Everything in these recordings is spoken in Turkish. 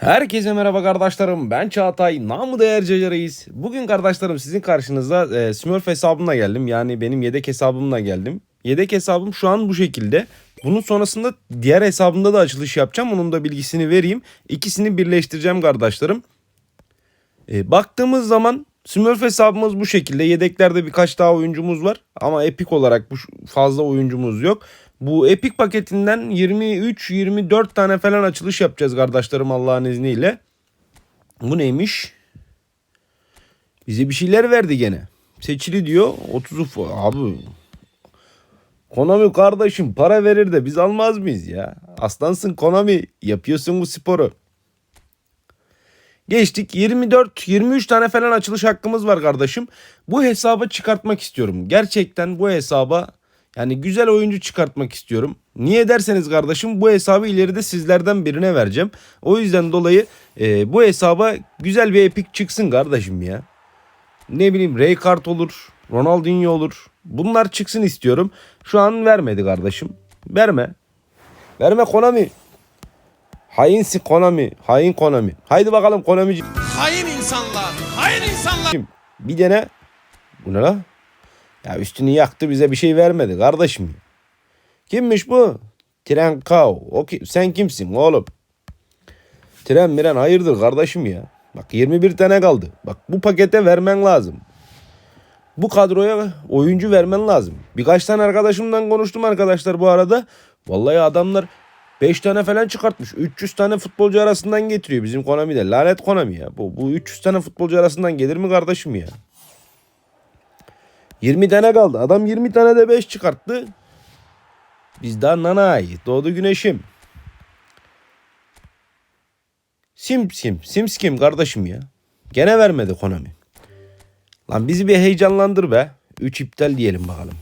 Herkese merhaba kardeşlerim. Ben Çağatay. Namı değer Caca Reis. Bugün kardeşlerim sizin karşınızda e, Smurf hesabımla geldim. Yani benim yedek hesabımla geldim. Yedek hesabım şu an bu şekilde. Bunun sonrasında diğer hesabımda da açılış yapacağım. Onun da bilgisini vereyim. İkisini birleştireceğim kardeşlerim. E, baktığımız zaman Smurf hesabımız bu şekilde. Yedeklerde birkaç daha oyuncumuz var. Ama Epic olarak bu fazla oyuncumuz yok. Bu Epic paketinden 23-24 tane falan açılış yapacağız kardeşlerim Allah'ın izniyle. Bu neymiş? Bize bir şeyler verdi gene. Seçili diyor. 30'u fa- abi. Konami kardeşim para verir de biz almaz mıyız ya? Aslansın Konami. Yapıyorsun bu sporu. Geçtik 24 23 tane falan açılış hakkımız var kardeşim. Bu hesabı çıkartmak istiyorum. Gerçekten bu hesaba yani güzel oyuncu çıkartmak istiyorum. Niye derseniz kardeşim bu hesabı ileride sizlerden birine vereceğim. O yüzden dolayı e, bu hesaba güzel bir epik çıksın kardeşim ya. Ne bileyim Ray Kart olur, Ronaldinho olur. Bunlar çıksın istiyorum. Şu an vermedi kardeşim. Verme. Verme Konami. Hainsin Konami. Hain Konami. Haydi bakalım Konamici. Hain insanlar, hain insanlar. Bir dene. Bu ne la? Ya üstünü yaktı bize bir şey vermedi kardeşim. Kimmiş bu? Tren Kao. O ki, sen kimsin oğlum? Tren miren hayırdır kardeşim ya. Bak 21 tane kaldı. Bak bu pakete vermen lazım. Bu kadroya oyuncu vermen lazım. Birkaç tane arkadaşımdan konuştum arkadaşlar bu arada. Vallahi adamlar 5 tane falan çıkartmış. 300 tane futbolcu arasından getiriyor bizim Konami'de. Lanet Konami ya. Bu, bu 300 tane futbolcu arasından gelir mi kardeşim ya? 20 tane kaldı. Adam 20 tane de 5 çıkarttı. Biz daha nanay. Doğdu güneşim. Sims kim? Sims kim kardeşim ya? Gene vermedi Konami. Lan bizi bir heyecanlandır be. 3 iptal diyelim bakalım.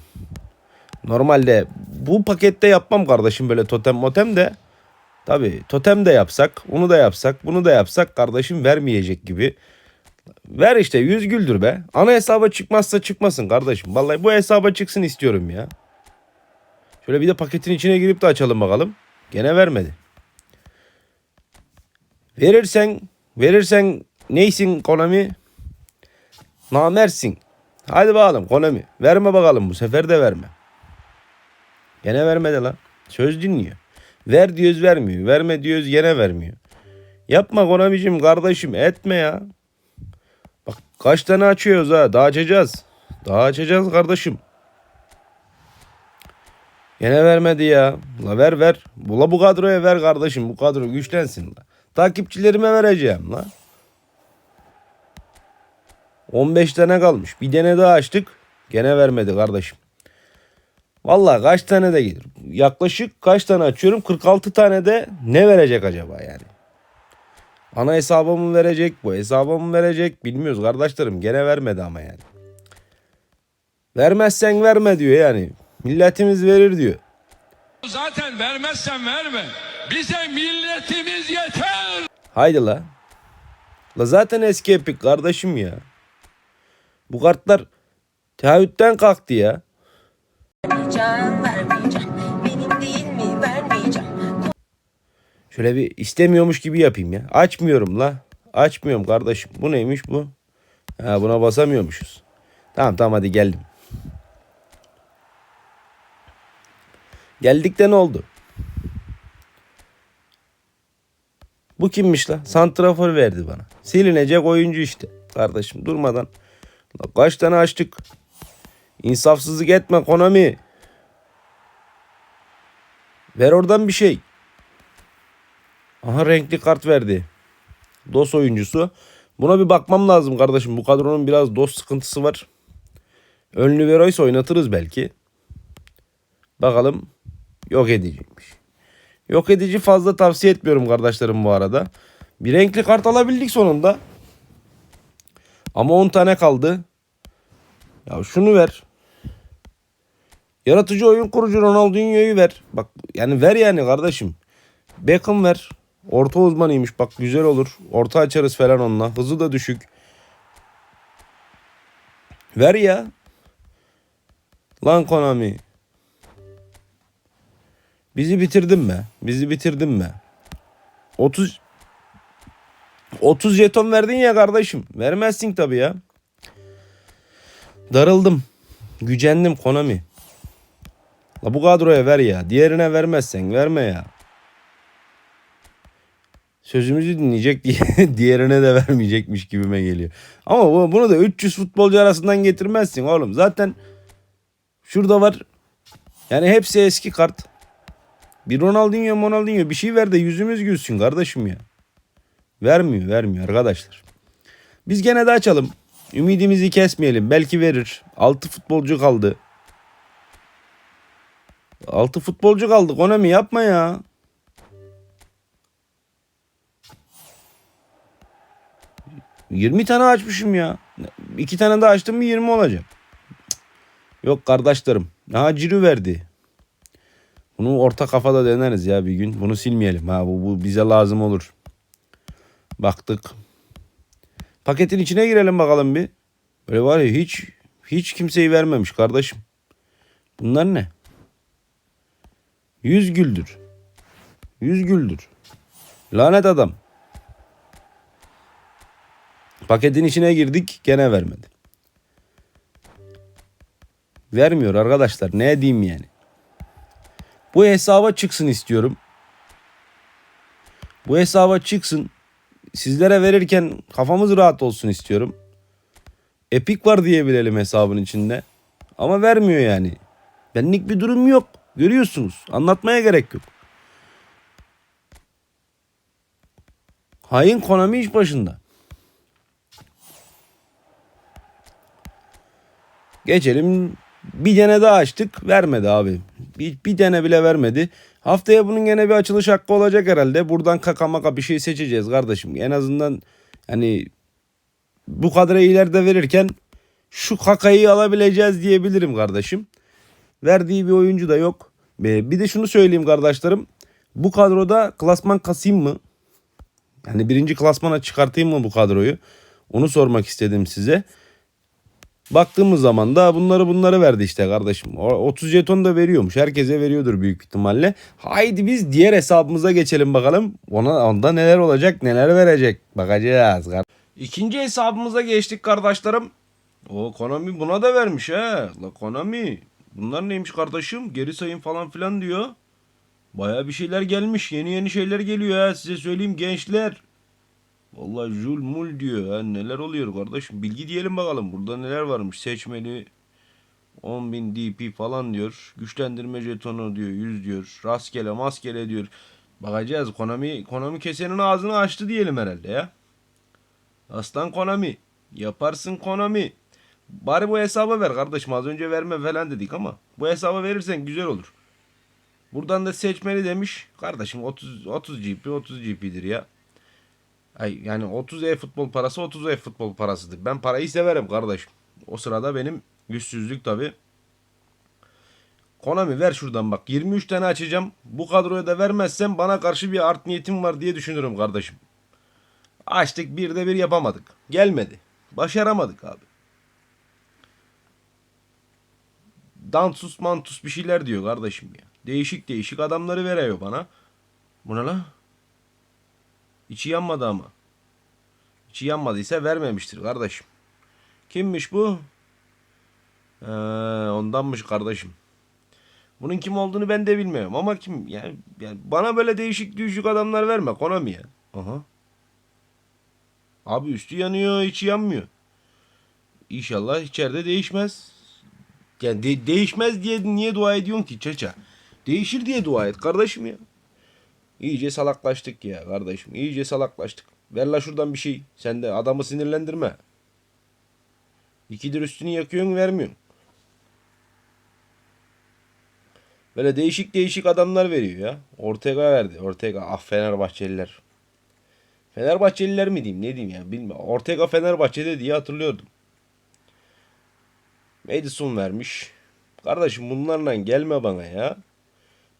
Normalde bu pakette yapmam kardeşim böyle totem motem de. Tabi totem de yapsak, onu da yapsak, bunu da yapsak kardeşim vermeyecek gibi. Ver işte yüz güldür be. Ana hesaba çıkmazsa çıkmasın kardeşim. Vallahi bu hesaba çıksın istiyorum ya. Şöyle bir de paketin içine girip de açalım bakalım. Gene vermedi. Verirsen, verirsen neysin Konami? Namersin. Hadi bakalım Konami. Verme bakalım bu sefer de verme. Gene vermedi lan. Söz dinliyor. Ver diyoruz vermiyor. Verme diyoruz gene vermiyor. Yapma Konami'cim kardeşim etme ya. Kaç tane açıyoruz ha. Daha açacağız. Daha açacağız kardeşim. Gene vermedi ya. La ver ver. Bula bu kadroya ver kardeşim. Bu kadro güçlensin la. Takipçilerime vereceğim la. 15 tane kalmış. Bir tane daha açtık. Gene vermedi kardeşim. Vallahi kaç tane de gelir. Yaklaşık kaç tane açıyorum? 46 tane de ne verecek acaba yani? Ana hesabı mı verecek? Bu hesabı mı verecek? Bilmiyoruz kardeşlerim. Gene vermedi ama yani. Vermezsen verme diyor yani. Milletimiz verir diyor. Zaten vermezsen verme. Bize milletimiz yeter. Haydi la. La zaten eski epik kardeşim ya. Bu kartlar teahhütten kalktı ya. Vermeyeceğim, vermeyeceğim. Şöyle bir istemiyormuş gibi yapayım ya. Açmıyorum la. Açmıyorum kardeşim. Bu neymiş bu? Ha buna basamıyormuşuz. Tamam tamam hadi geldim. Geldik de ne oldu? Bu kimmiş la? Santrafor verdi bana. Silinecek oyuncu işte. Kardeşim durmadan. La kaç tane açtık? İnsafsızlık etme Konami. Ver oradan bir şey. Aha renkli kart verdi. DOS oyuncusu. Buna bir bakmam lazım kardeşim. Bu kadronun biraz DOS sıkıntısı var. Ön libero ise oynatırız belki. Bakalım. Yok ediciymiş. Yok edici fazla tavsiye etmiyorum kardeşlerim bu arada. Bir renkli kart alabildik sonunda. Ama 10 tane kaldı. Ya şunu ver. Yaratıcı oyun kurucu Ronaldinho'yu ver. Bak yani ver yani kardeşim. Beckham ver. Orta uzmanıymış bak güzel olur. Orta açarız falan onunla. Hızı da düşük. Ver ya. Lan Konami. Bizi bitirdin mi? Bizi bitirdin mi? 30 30 jeton verdin ya kardeşim. Vermezsin tabii ya. Darıldım. Gücendim Konami. La bu kadroya ver ya. Diğerine vermezsen verme ya. Sözümüzü dinleyecek diye diğerine de vermeyecekmiş gibime geliyor. Ama bu- bunu da 300 futbolcu arasından getirmezsin oğlum. Zaten şurada var. Yani hepsi eski kart. Bir Ronaldinho, Ronaldinho bir şey ver de yüzümüz gülsün kardeşim ya. Vermiyor, vermiyor arkadaşlar. Biz gene de açalım. Ümidimizi kesmeyelim. Belki verir. 6 futbolcu kaldı. 6 futbolcu kaldı. Konami yapma ya. Yirmi tane açmışım ya. İki tane daha açtım mı 20 olacak. Yok kardeşlerim. Ha ciri verdi. Bunu orta kafada deneriz ya bir gün. Bunu silmeyelim. Ha bu, bu bize lazım olur. Baktık. Paketin içine girelim bakalım bir. Böyle var ya hiç hiç kimseyi vermemiş kardeşim. Bunlar ne? Yüz güldür. Yüz güldür. Lanet adam. Paketin içine girdik gene vermedi. Vermiyor arkadaşlar ne diyeyim yani. Bu hesaba çıksın istiyorum. Bu hesaba çıksın. Sizlere verirken kafamız rahat olsun istiyorum. Epic var diyebilelim hesabın içinde. Ama vermiyor yani. Benlik bir durum yok. Görüyorsunuz. Anlatmaya gerek yok. Hain Konami iş başında. Geçelim. Bir tane daha açtık. Vermedi abi. Bir, bir tane bile vermedi. Haftaya bunun gene bir açılış hakkı olacak herhalde. Buradan kaka maka bir şey seçeceğiz kardeşim. En azından hani bu kadroyu ileride verirken şu kakayı alabileceğiz diyebilirim kardeşim. Verdiği bir oyuncu da yok. Bir de şunu söyleyeyim kardeşlerim. Bu kadroda klasman kasayım mı? Yani birinci klasmana çıkartayım mı bu kadroyu? Onu sormak istedim size. Baktığımız zaman da bunları bunları verdi işte kardeşim. O 30 jeton da veriyormuş. Herkese veriyordur büyük ihtimalle. Haydi biz diğer hesabımıza geçelim bakalım. Ona onda neler olacak, neler verecek. Bakacağız. İkinci hesabımıza geçtik kardeşlerim. O Konami buna da vermiş he. La Konami. Bunlar neymiş kardeşim? Geri sayım falan filan diyor. Baya bir şeyler gelmiş. Yeni yeni şeyler geliyor ha. Size söyleyeyim gençler. Vallahi jul diyor. Ha. Neler oluyor kardeşim? Bilgi diyelim bakalım. Burada neler varmış? Seçmeli 10.000 DP falan diyor. Güçlendirme jetonu diyor. 100 diyor. Rastgele maskele diyor. Bakacağız. Konami, Konami kesenin ağzını açtı diyelim herhalde ya. Aslan Konami. Yaparsın Konami. Bari bu hesaba ver kardeşim. Az önce verme falan dedik ama. Bu hesaba verirsen güzel olur. Buradan da seçmeli demiş. Kardeşim 30 30 GP 30 GP'dir ya. Ay yani 30 e futbol parası 30 e futbol parasıdır. Ben parayı severim kardeşim. O sırada benim güçsüzlük tabi. Konami ver şuradan bak. 23 tane açacağım. Bu kadroya da vermezsem bana karşı bir art niyetim var diye düşünürüm kardeşim. Açtık bir de bir yapamadık. Gelmedi. Başaramadık abi. Dansus mantus bir şeyler diyor kardeşim ya. Değişik değişik adamları veriyor bana. Bu ne la? İçi yanmadı ama. İçi yanmadıysa vermemiştir kardeşim. Kimmiş bu? Ee, ondanmış kardeşim. Bunun kim olduğunu ben de bilmiyorum ama kim yani, yani bana böyle değişik düşük adamlar verme Konami ya. Aha. Abi üstü yanıyor, içi yanmıyor. İnşallah içeride değişmez. Yani de- değişmez diye niye dua ediyorsun ki çaça? Değişir diye dua et kardeşim ya. İyice salaklaştık ya kardeşim. İyice salaklaştık. Ver la şuradan bir şey. Sen de adamı sinirlendirme. İkidir üstünü yakıyorsun vermiyorsun. Böyle değişik değişik adamlar veriyor ya. Ortega verdi. Ortega ah Fenerbahçeliler. Fenerbahçeliler mi diyeyim ne diyeyim ya bilmiyorum. Ortega Fenerbahçe'de diye hatırlıyordum. Edison vermiş. Kardeşim bunlarla gelme bana ya.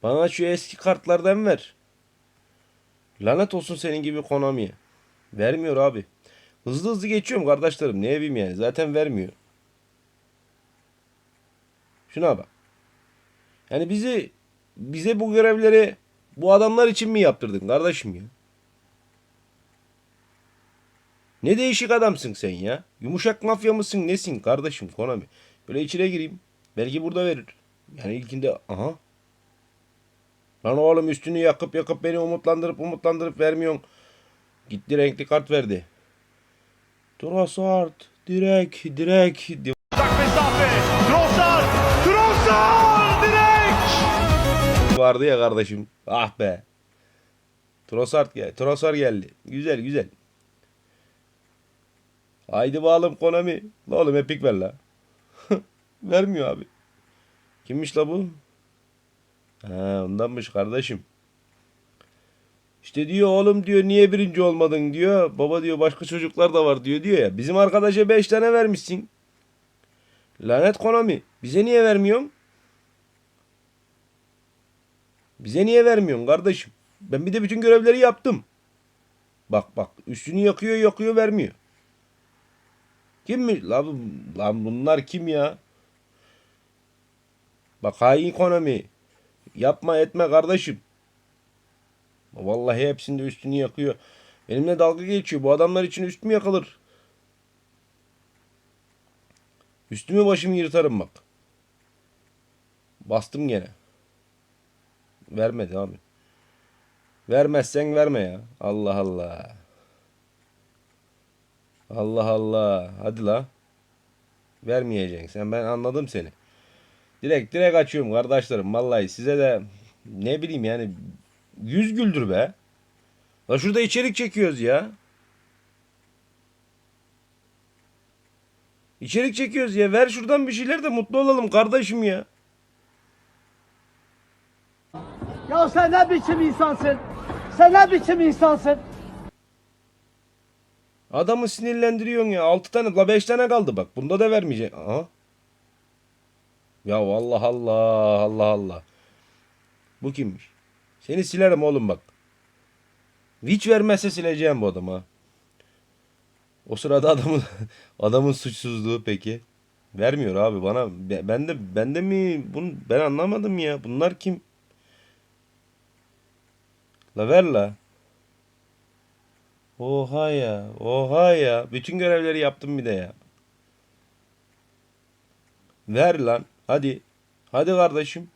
Bana şu eski kartlardan ver. Lanet olsun senin gibi Konami'ye. Vermiyor abi. Hızlı hızlı geçiyorum kardeşlerim. Ne yapayım yani. Zaten vermiyor. Şuna bak. Yani bizi bize bu görevleri bu adamlar için mi yaptırdın kardeşim ya? Ne değişik adamsın sen ya. Yumuşak mafya mısın nesin kardeşim Konami. Böyle içine gireyim. Belki burada verir. Yani ilkinde aha. Lan oğlum üstünü yakıp yakıp beni umutlandırıp umutlandırıp vermiyorsun. Gitti renkli kart verdi. Trossard direk direk vardı ya kardeşim. Ah be. Trossard gel. Trossard geldi. Güzel güzel. Haydi bağalım Konami. La oğlum epik ver la. Vermiyor abi. Kimmiş la bu? Ha ondanmış kardeşim. İşte diyor oğlum diyor niye birinci olmadın diyor. Baba diyor başka çocuklar da var diyor diyor ya. Bizim arkadaşa 5 tane vermişsin. Lanet Konami. Bize niye vermiyorsun? Bize niye vermiyorsun kardeşim? Ben bir de bütün görevleri yaptım. Bak bak üstünü yakıyor yakıyor vermiyor. Kim mi? Lan, lan bunlar kim ya? Bak hain ekonomi. Yapma etme kardeşim. Vallahi hepsinde üstünü yakıyor. Benimle dalga geçiyor. Bu adamlar için üst mü yakılır? Üstümü başımı yırtarım bak. Bastım gene. Vermedi abi. Vermezsen verme ya. Allah Allah. Allah Allah. Hadi la. Vermeyeceksin. Ben anladım seni. Direkt direkt açıyorum kardeşlerim. Vallahi size de ne bileyim yani yüz güldür be. La şurada içerik çekiyoruz ya. İçerik çekiyoruz ya. Ver şuradan bir şeyler de mutlu olalım kardeşim ya. Ya sen ne biçim insansın? Sen ne biçim insansın? Adamı sinirlendiriyorsun ya. 6 tane la 5 tane kaldı bak. Bunda da vermeyecek. Aha. Ya Allah Allah Allah Allah. Bu kimmiş? Seni silerim oğlum bak. Hiç vermezse sileceğim bu adamı ha. O sırada adamın adamın suçsuzluğu peki. Vermiyor abi bana. Be- Ben de ben de mi bunu ben anlamadım ya. Bunlar kim? La ver la. Oha ya. Oha ya. Bütün görevleri yaptım bir de ya. Ver lan. Hadi. Hadi kardeşim.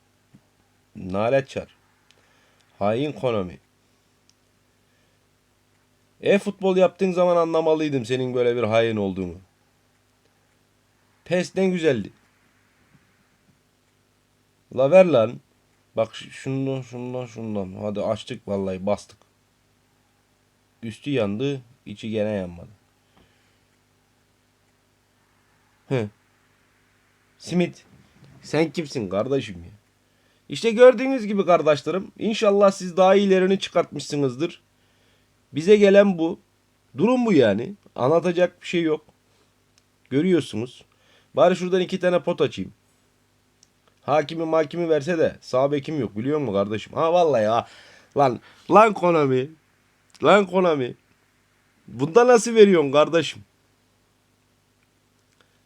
Nalet çar. Hain Konami. E-futbol yaptığın zaman anlamalıydım senin böyle bir hain olduğunu. PES ne güzeldi. La ver lan. Bak şundan şundan şundan. Hadi açtık vallahi bastık. Üstü yandı, içi gene yanmadı. Hı. Simit. Sen kimsin kardeşim ya? İşte gördüğünüz gibi kardeşlerim. İnşallah siz daha iyilerini çıkartmışsınızdır. Bize gelen bu. Durum bu yani. Anlatacak bir şey yok. Görüyorsunuz. Bari şuradan iki tane pot açayım. Hakimi makimi verse de sağ bekim yok biliyor musun kardeşim? Ha vallahi ya. Lan lan Konami. Lan Konami. Bunda nasıl veriyorsun kardeşim?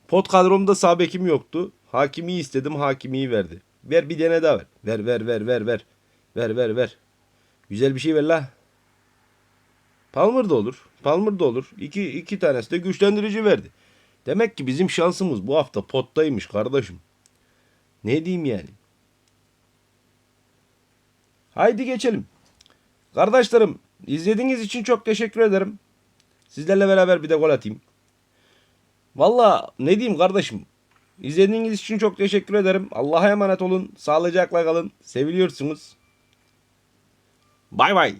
Pot kadromda sağ bekim yoktu. Hakimi istedim hakimiyi verdi. Ver bir tane daha ver. Ver ver ver ver ver. Ver ver ver. Güzel bir şey ver la. Palmer da olur. Palmer da olur. İki, iki tanesi de güçlendirici verdi. Demek ki bizim şansımız bu hafta pottaymış kardeşim. Ne diyeyim yani? Haydi geçelim. Kardeşlerim izlediğiniz için çok teşekkür ederim. Sizlerle beraber bir de gol atayım. Valla ne diyeyim kardeşim. İzlediğiniz için çok teşekkür ederim. Allah'a emanet olun. Sağlıcakla kalın. Seviliyorsunuz. Bay bay.